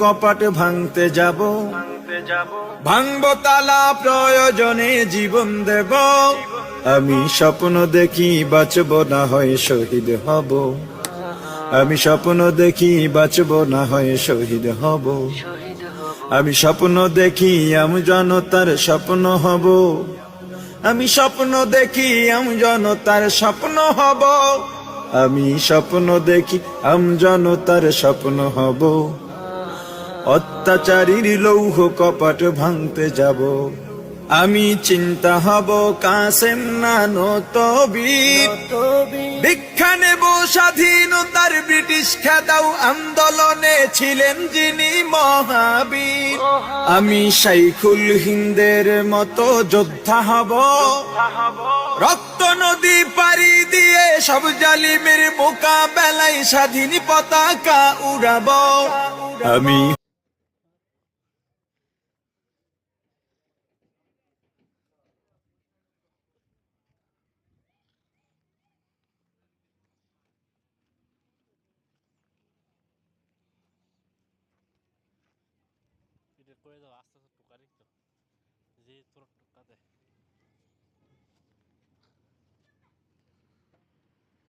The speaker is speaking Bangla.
কপাট ভাঙতে যাব। ভাঙব তালা প্রয়োজনে জীবন দেব। আমি স্বপ্ন দেখি বাঁচব না হয় শহীদ হব। আমি স্বপ্ন দেখি বাঁচব না হয় শহীদ হব। আমি স্বপ্ন দেখি আমি জনতার স্বপ্ন হব। আমি স্বপ্ন দেখি আমি জনতার স্বপ্ন হব। আমি স্বপ্ন দেখি আম জনতার স্বপ্ন হব। অত্যাচারীর লৌহ কপাট ভাঙতে যাব। আমি চিন্তা হব, কাসেম নানো তবির ভিক্ষা নেব স্বাধীনতার ব্রিটিশ খেদাও আন্দোলনে ছিলেন যিনি মহাবীর। আমি শাইখুল হিন্দের মতো যোদ্ধা হব। রক্ত নদী পাড়ি দিয়ে সব জালিমের মোকাবেলায় স্বাধীন পতাকা উড়াব। আমি করে দাও আস্তে আস্তে টোকা দাও যে তোর টোকা